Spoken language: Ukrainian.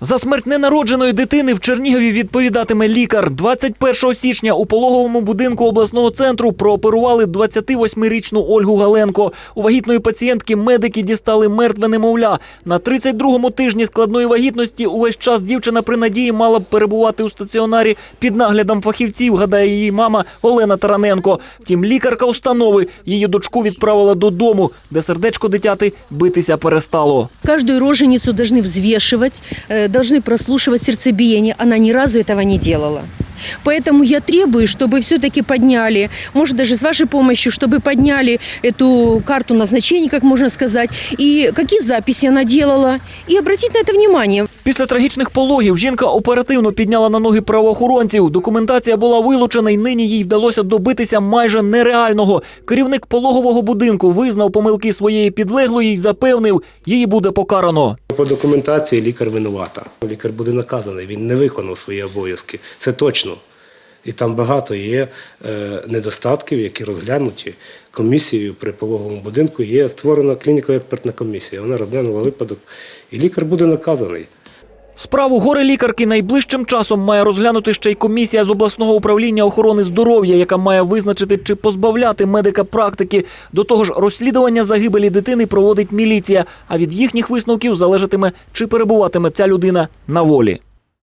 За смерть ненародженої дитини в Чернігові відповідатиме лікар. 21 січня у пологовому будинку обласного центру прооперували 28-річну Ольгу Галенко. У вагітної пацієнтки медики дістали мертве немовля. На 32-му тижні складної вагітності увесь час дівчина при надії мала б перебувати у стаціонарі під наглядом фахівців, гадає її мама Олена Тараненко. Втім, лікарка установи її дочку відправила додому, де сердечко дитяти битися перестало. Каждую роженицу должны взвешивать, э, должны прослушивать сердцебиение. Она ни разу этого не делала. Поэтому я требую, чтобы все-таки подняли, может даже с вашей помощью, чтобы подняли эту карту назначений, как можно сказать, и какие записи она делала, и обратить на это внимание. Після трагічних пологів жінка оперативно підняла на ноги правоохоронців. Документація була вилучена, і нині їй вдалося добитися майже нереального. Керівник пологового будинку визнав помилки своєї підлеглої і запевнив, її буде покарано. По документації лікар винувата. Лікар буде наказаний, він не виконав свої обов'язки. Це точно. І там багато є е, недостатків, які розглянуті комісією при пологовому будинку. Є створена клініко-експертна комісія. Вона розглянула випадок, і лікар буде наказаний. Справу горе лікарки найближчим часом має розглянути ще й комісія з обласного управління охорони здоров'я, яка має визначити, чи позбавляти медика практики. До того ж, розслідування загибелі дитини проводить міліція. А від їхніх висновків залежатиме, чи перебуватиме ця людина на волі.